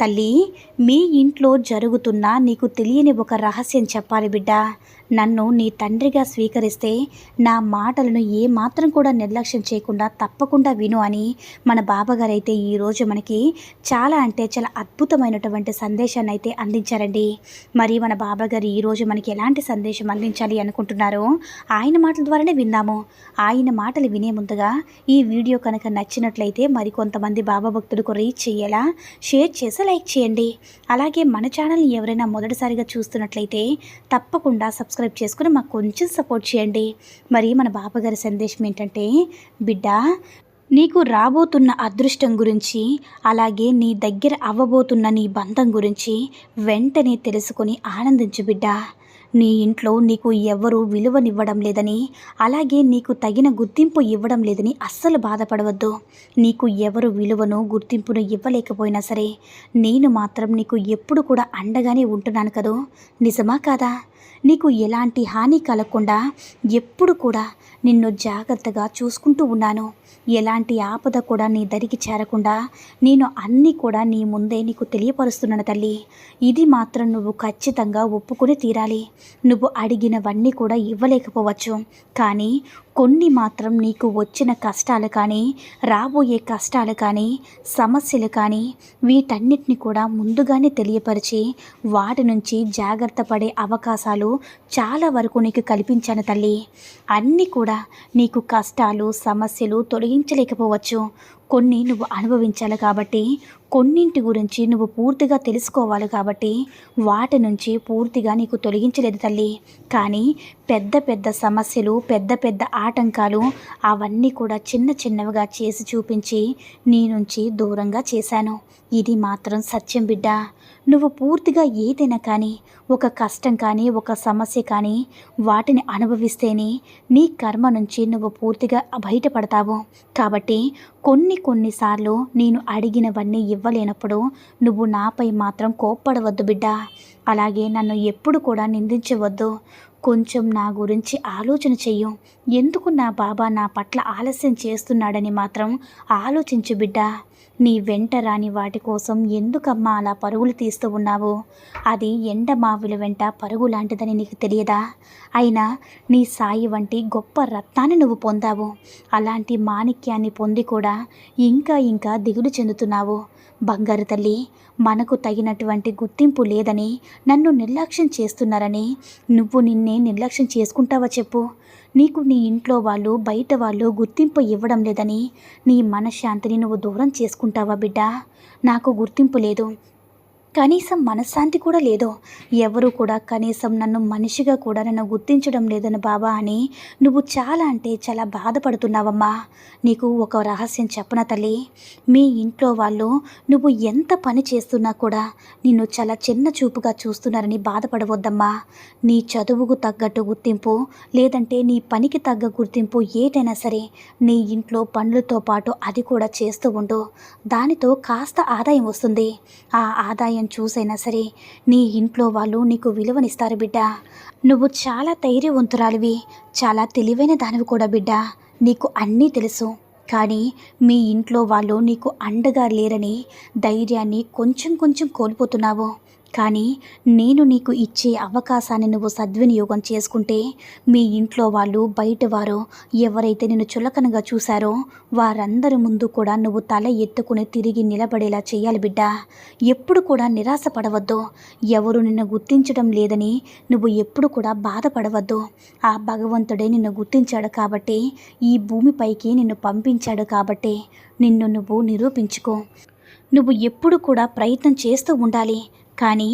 తల్లి మీ ఇంట్లో జరుగుతున్న నీకు తెలియని ఒక రహస్యం చెప్పాలి బిడ్డ. నన్ను నీ తండ్రిగా స్వీకరిస్తే నా మాటలను ఏమాత్రం కూడా నిర్లక్ష్యం చేయకుండా తప్పకుండా విను అని మన బాబాగారు అయితే ఈరోజు మనకి చాలా అంటే చాలా అద్భుతమైనటువంటి సందేశాన్ని అయితే అందించారండి. మరి మన బాబాగారు ఈరోజు మనకి ఎలాంటి సందేశం అందించాలి అనుకుంటున్నారో ఆయన మాటల ద్వారానే విందాము. ఆయన మాటలు వినే ముందుగా ఈ వీడియో కనుక నచ్చినట్లయితే మరి కొంతమంది బాబా భక్తులకు రీచ్ చేయాలా షేర్ చేసి లైక్ చేయండి. అలాగే మన ఛానల్ని ఎవరైనా మొదటిసారిగా చూస్తున్నట్లయితే తప్పకుండా సబ్స్క్రైబ్ చేసుకుని మాకు కొంచెం సపోర్ట్ చేయండి. మరి మన బాబాగారి సందేశం ఏంటంటే బిడ్డ నీకు రాబోతున్న అదృష్టం గురించి అలాగే నీ దగ్గర అవ్వబోతున్న నీ బంధం గురించి వెంటనే తెలుసుకొని ఆనందించు బిడ్డ. నీ ఇంట్లో నీకు ఎవ్వరూ విలువనివ్వడం లేదని అలాగే నీకు తగిన గుర్తింపు ఇవ్వడం లేదని అస్సలు బాధపడవద్దు. నీకు ఎవరు విలువను గుర్తింపును ఇవ్వలేకపోయినా సరే నేను మాత్రం నీకు ఎప్పుడు కూడా అండగానే ఉంటున్నాను కదూ? నిజమా కాదా? నీకు ఎలాంటి హాని కలగకుండా ఎప్పుడు కూడా నిన్ను జాగ్రత్తగా చూసుకుంటూ ఉన్నాను. ఎలాంటి ఆపద కూడా నీ దరికి చేరకుండా నేను అన్నీ కూడా నీ ముందే నీకు తెలియపరుస్తున్నాను తల్లి. ఇది మాత్రం నువ్వు ఖచ్చితంగా ఒప్పుకొని తీరాలి. నువ్వు అడిగినవన్నీ కూడా ఇవ్వలేకపోవచ్చు. కానీ కొన్ని మాత్రం నీకు వచ్చిన కష్టాలు కానీ రాబోయే కష్టాలు కానీ సమస్యలు కానీ వీటన్నిటిని కూడా ముందుగానే తెలియపరిచి వాటి నుంచి జాగ్రత్త పడే అవకాశాలు చాలా వరకు నీకు కల్పించాను తల్లి. అన్నీ కూడా నీకు కష్టాలు సమస్యలు తొలగించలేకపోవచ్చు. కొన్ని నువ్వు అనుభవించాలి కాబట్టి కొన్నింటి గురించి నువ్వు పూర్తిగా తెలుసుకోవాలి కాబట్టి వాటి నుంచి పూర్తిగా నీకు తొలగించలేదు తల్లి. కానీ పెద్ద పెద్ద సమస్యలు పెద్ద పెద్ద ఆటంకాలు అవన్నీ కూడా చిన్న చిన్నవిగా చేసి చూపించి నీ నుంచి దూరంగా చేశాను. ఇది మాత్రం సత్యం బిడ్డ. నువ్వు పూర్తిగా ఏదైనా కానీ ఒక కష్టం కానీ ఒక సమస్య కానీ వాటిని అనుభవిస్తేనే నీ కర్మ నుంచి నువ్వు పూర్తిగా బయటపడతావు. కాబట్టి కొన్ని కొన్నిసార్లు నేను అడిగినవన్నీ ఇవ్వలేనప్పుడు నువ్వు నాపై మాత్రం కోప్పడవద్దు బిడ్డ. అలాగే నన్ను ఎప్పుడు కూడా నిందించవద్దు. కొంచెం నా గురించి ఆలోచన చెయ్యు. ఎందుకు నా బాబా నా పట్ల ఆలస్యం చేస్తున్నాడని మాత్రం ఆలోచించు బిడ్డా. నీ వెంట రాని వాటి కోసం ఎందుకమ్మా అలా పరుగులు తీస్తూ ఉన్నావు? అది ఎండ మావిల వెంట పరుగు లాంటిదని నీకు తెలియదా? అయినా నీ సాయి వంటి గొప్ప రత్నాన్ని నువ్వు పొందావు. అలాంటి మాణిక్యాన్ని పొంది కూడా ఇంకా ఇంకా దిగులు చెందుతున్నావు. బంగారు తల్లి మనకు తగినటువంటి గుర్తింపు లేదని నన్ను నిర్లక్ష్యం చేస్తున్నారని నువ్వు నిన్నే నిర్లక్ష్యం చేసుకుంటావా చెప్పు? నీకు నీ ఇంట్లో వాళ్ళు బయట వాళ్ళు గుర్తింపు ఇవ్వడం లేదని నీ మనశ్శాంతిని నువ్వు దూరం చేసుకుంటావా బిడ్డ? నాకు గుర్తింపు లేదు. కనీసం మనశ్శాంతి కూడా లేదు? ఎవరు కూడా కనీసం నన్ను మనిషిగా కూడా నన్ను గుర్తించడం లేదని బాబా అని నువ్వు చాలా అంటే చాలా బాధపడుతున్నావమ్మా. నీకు ఒక రహస్యం చెప్పన తల్లి? మీ ఇంట్లో వాళ్ళు నువ్వు ఎంత పని చేస్తున్నా కూడా నిన్ను చాలా చిన్న చూపుగా చూస్తున్నారని బాధపడవద్దమ్మా. నీ చదువుకు తగ్గట్టు గుర్తింపు లేదంటే నీ పనికి తగ్గ గుర్తింపు ఏదైనా సరే నీ ఇంట్లో పనులతో పాటు అది కూడా చేస్తూ ఉండు. దానితో కాస్త ఆదాయం వస్తుంది. ఆ ఆదాయం చూసైనా సరే నీ ఇంట్లో వాళ్ళు నీకు విలువనిస్తారు బిడ్డ. నువ్వు చాలా ధైర్యవంతురాలివి చాలా తెలివైన దానివి కూడా బిడ్డ. నీకు అన్నీ తెలుసు. కానీ మీ ఇంట్లో వాళ్ళు నీకు అండగా లేరని ధైర్యాన్ని కొంచెం కొంచెం కోల్పోతున్నావు. కానీ నేను నీకు ఇచ్చే అవకాశాన్ని నువ్వు సద్వినియోగం చేసుకుంటే మీ ఇంట్లో వాళ్ళు బయట వారు ఎవరైతే నిన్ను చులకనగా చూశారో వారందరి ముందు కూడా నువ్వు తల ఎత్తుకుని తిరిగి నిలబడేలా చేయాలి బిడ్డ. ఎప్పుడు కూడా నిరాశపడవద్దు. ఎవరు నిన్ను గుర్తించడం లేదని నువ్వు ఎప్పుడు కూడా బాధపడవద్దు. ఆ భగవంతుడే నిన్ను గుర్తించాడు కాబట్టి ఈ భూమిపైకి నిన్ను పంపించాడు కాబట్టి నిన్ను నువ్వు నిరూపించుకో. నువ్వు ఎప్పుడు కూడా ప్రయత్నం చేస్తూ ఉండాలి. కానీ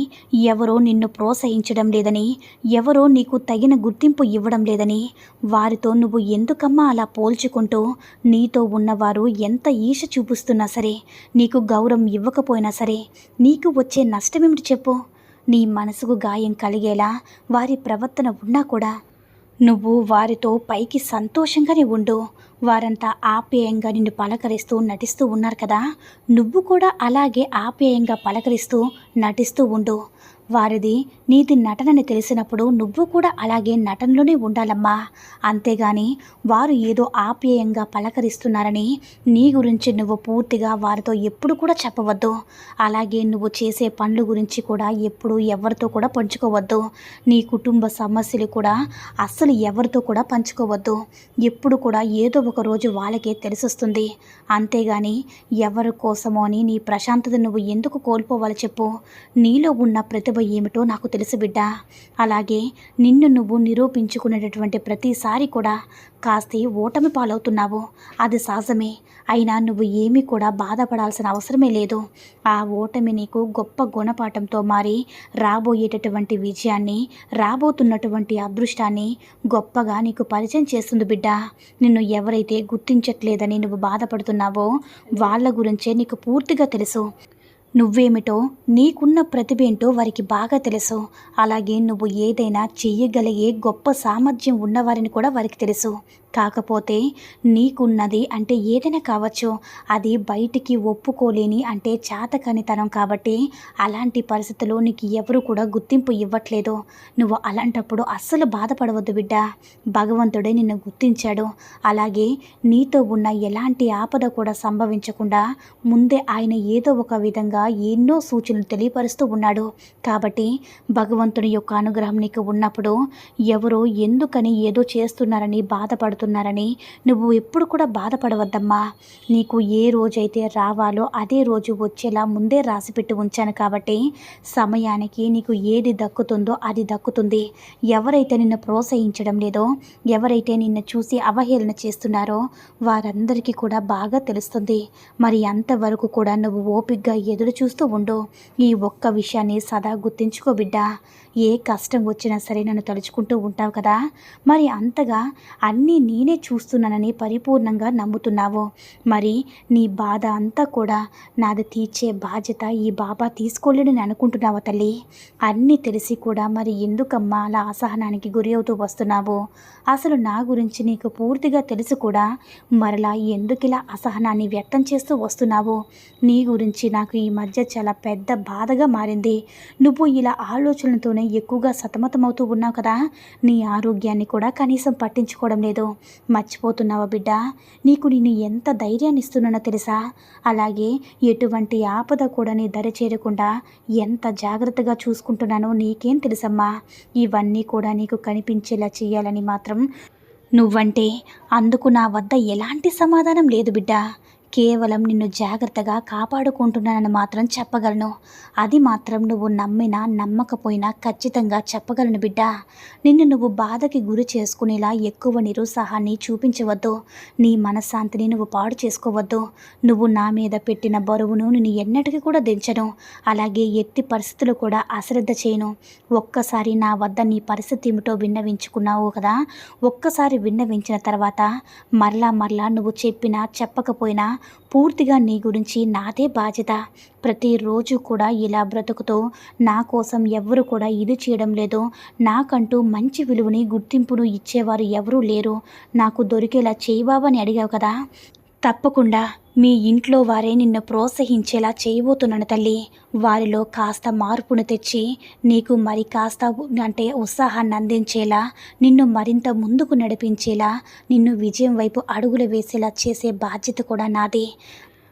ఎవరో నిన్ను ప్రోత్సహించడం లేదని ఎవరో నీకు తగిన గుర్తింపు ఇవ్వడం లేదని వారితో నువ్వు ఎందుకమ్మా అలా పోల్చుకుంటూ నీతో ఉన్నవారు ఎంత ఈష చూపిస్తున్నా సరే నీకు గౌరవం ఇవ్వకపోయినా సరే నీకు వచ్చే నష్టమేమిటి చెప్పు? నీ మనసుకు గాయం కలిగేలా వారి ప్రవర్తన ఉన్నా కూడా నువ్వు వారితో పైకి సంతోషంగానే ఉండు. వారంతా ఆప్యాయంగా నిన్ను పలకరిస్తూ నటిస్తూ ఉన్నారు కదా. నువ్వు కూడా అలాగే ఆప్యాయంగా పలకరిస్తూ నటిస్తూ ఉండు. వారిది నీది నటనని తెలిసినప్పుడు నువ్వు కూడా అలాగే నటనలోనే ఉండాలమ్మా. అంతేగాని వారు ఏదో ఆప్యాయంగా పలకరిస్తున్నారని నీ గురించి నువ్వు పూర్తిగా వారితో ఎప్పుడు కూడా చెప్పవద్దు. అలాగే నువ్వు చేసే పనుల గురించి కూడా ఎప్పుడు ఎవరితో కూడా పంచుకోవద్దు. నీ కుటుంబ సమస్యలు కూడా అస్సలు ఎవరితో కూడా పంచుకోవద్దు. ఎప్పుడు కూడా ఏదో ఒక రోజు వాళ్ళకే తెలిసొస్తుంది. అంతేగాని ఎవరి కోసమో అని నీ ప్రశాంతత నువ్వు ఎందుకు కోల్పోవాలి చెప్పు. నీలో ఉన్న ప్రతిభ ఏమిటో నాకు తెలుసు బిడ్డ. అలాగే నిన్ను నువ్వు నిరూపించుకునేటటువంటి ప్రతిసారి కూడా కాస్త ఓటమి పాలవుతున్నావు. అది సహజమే. అయినా నువ్వు ఏమీ కూడా బాధపడాల్సిన అవసరమే లేదు. ఆ ఓటమి నీకు గొప్ప గుణపాఠంతో మారి రాబోయేటటువంటి విజయాన్ని రాబోతున్నటువంటి అదృష్టాన్ని గొప్పగా నీకు పరిచయం చేస్తుంది బిడ్డ. నిన్ను ఎవరైతే గుర్తించట్లేదని నువ్వు బాధపడుతున్నావో వాళ్ళ గురించే నీకు పూర్తిగా తెలుసు. నువ్వేమిటో నీకున్న ప్రతిభ ఏంటో వారికి బాగా తెలుసు. అలాగే నువ్వు ఏదైనా చెయ్యగలిగే గొప్ప సామర్థ్యం ఉన్నవారిని కూడా వారికి తెలుసు. కాకపోతే నీకున్నది అంటే ఏదైనా కావచ్చు. అది బయటికి ఒప్పుకోలేని అంటే చేతకానితనం కాబట్టి అలాంటి పరిస్థితుల్లో నీకు ఎవరు కూడా గుర్తింపు ఇవ్వట్లేదు. నువ్వు అలాంటప్పుడు అస్సలు బాధపడవద్దు బిడ్డ. భగవంతుడే నిన్ను గుర్తించాడు. అలాగే నీతో ఉన్న ఎలాంటి ఆపద కూడా సంభవించకుండా ముందే ఆయన ఏదో ఒక విధంగా ఎన్నో సూచనలు తెలియపరుస్తూ ఉన్నాడు. కాబట్టి భగవంతుని యొక్క అనుగ్రహం నీకు ఉన్నప్పుడు ఎవరో ఎందుకని ఏదో చేస్తున్నారని బాధపడుతున్నారని నువ్వు ఎప్పుడు కూడా బాధపడవద్దమ్మా. నీకు ఏ రోజైతే రావాలో అదే రోజు వచ్చేలా ముందే రాసిపెట్టి ఉంచాను కాబట్టి సమయానికి నీకు ఏది దక్కుతుందో అది దక్కుతుంది. ఎవరైతే నిన్ను ప్రోత్సహించడం లేదో ఎవరైతే నిన్ను చూసి అవహేళన చేస్తున్నారో వారందరికీ కూడా బాగా తెలుస్తుంది. మరి అంతవరకు కూడా నువ్వు ఓపిగ్గా ఎదురు చూస్తూ ఉండు. ఈ ఒక్క విషయాన్ని సదా గుర్తించుకో బిడ్డ. ఏ కష్టం వచ్చినా సరే నన్ను తలుచుకుంటూ ఉంటావు కదా. మరి అంతగా అన్నీ నేనే చూస్తున్నానని పరిపూర్ణంగా నమ్ముతున్నావు. మరి నీ బాధ అంతా కూడా నాది తీర్చే బాధ్యత ఈ బాబా తీసుకోలేడని అనుకుంటున్నావు తల్లి? అన్నీ తెలిసి కూడా మరి ఎందుకమ్మా అలా అసహనానికి గురి అవుతూ వస్తున్నావు? అసలు నా గురించి నీకు పూర్తిగా తెలుసు కూడా. మరలా ఎందుకిలా అసహనాన్ని వ్యక్తం చేస్తూ వస్తున్నావు? నీ గురించి నాకు ఈ మధ్య మధ్య చాలా పెద్ద బాధగా మారింది. నువ్వు ఇలా ఆలోచనలతోనే ఎక్కువగా సతమతమవుతూ ఉన్నావు కదా. నీ ఆరోగ్యాన్ని కూడా కనీసం పట్టించుకోవడం లేదు. మర్చిపోతున్నావా బిడ్డ? నీకు నేను ఎంత ధైర్యాన్ని ఇస్తున్నానో తెలుసా? అలాగే ఎటువంటి ఆపద కూడా నీ దరి చేరకుండా ఎంత జాగ్రత్తగా చూసుకుంటున్నానో నీకేం తెలుసమ్మా? ఇవన్నీ కూడా నీకు కనిపించేలా చేయాలని మాత్రం నువ్వంటే. అందుకు నా వద్ద ఎలాంటి సమాధానం లేదు బిడ్డ. కేవలం నిన్ను జాగ్రత్తగా కాపాడుకుంటున్నానని మాత్రం చెప్పగలను. అది మాత్రం నువ్వు నమ్మినా నమ్మకపోయినా ఖచ్చితంగా చెప్పగలను బిడ్డ. నిన్ను నువ్వు బాధకి గురి చేసుకునేలా ఎక్కువ నిరుత్సాహాన్ని చూపించవద్దు. నీ మనశ్శాంతిని నువ్వు పాడు చేసుకోవద్దు. నువ్వు నా మీద పెట్టిన బరువును నేను ఎన్నటికీ కూడా దించను. అలాగే ఎత్తి పరిస్థితులు కూడా అశ్రద్ధ చేయను. ఒక్కసారి నా వద్ద నీ పరిస్థితి ఏమిటో విన్నవించుకున్నావు కదా? ఒక్కసారి విన్నవించిన తర్వాత మరలా మరలా నువ్వు చెప్పినా చెప్పకపోయినా పూర్తిగా నీ గురించి నాదే బాధ్యత. ప్రతిరోజు కూడా ఇలా బ్రతుకుతూ నా కోసం ఎవరు కూడా ఇది చేయడం లేదు. నాకంటూ మంచి విలువని గుర్తింపును ఇచ్చేవారు ఎవరూ లేరు. నాకు దొరికేలా చేయబాబని అడిగావు కదా. తప్పకుండా మీ ఇంట్లో వారే నిన్ను ప్రోత్సహించేలా చేయబోతున్నాను తల్లి. వారిలో కాస్త మార్పును తెచ్చి నీకు మరి కాస్త అంటే ఉత్సాహాన్ని అందించేలా నిన్ను మరింత ముందుకు నడిపించేలా నిన్ను విజయం వైపు అడుగులు వేసేలా చేసే బాధ్యత కూడా నాది.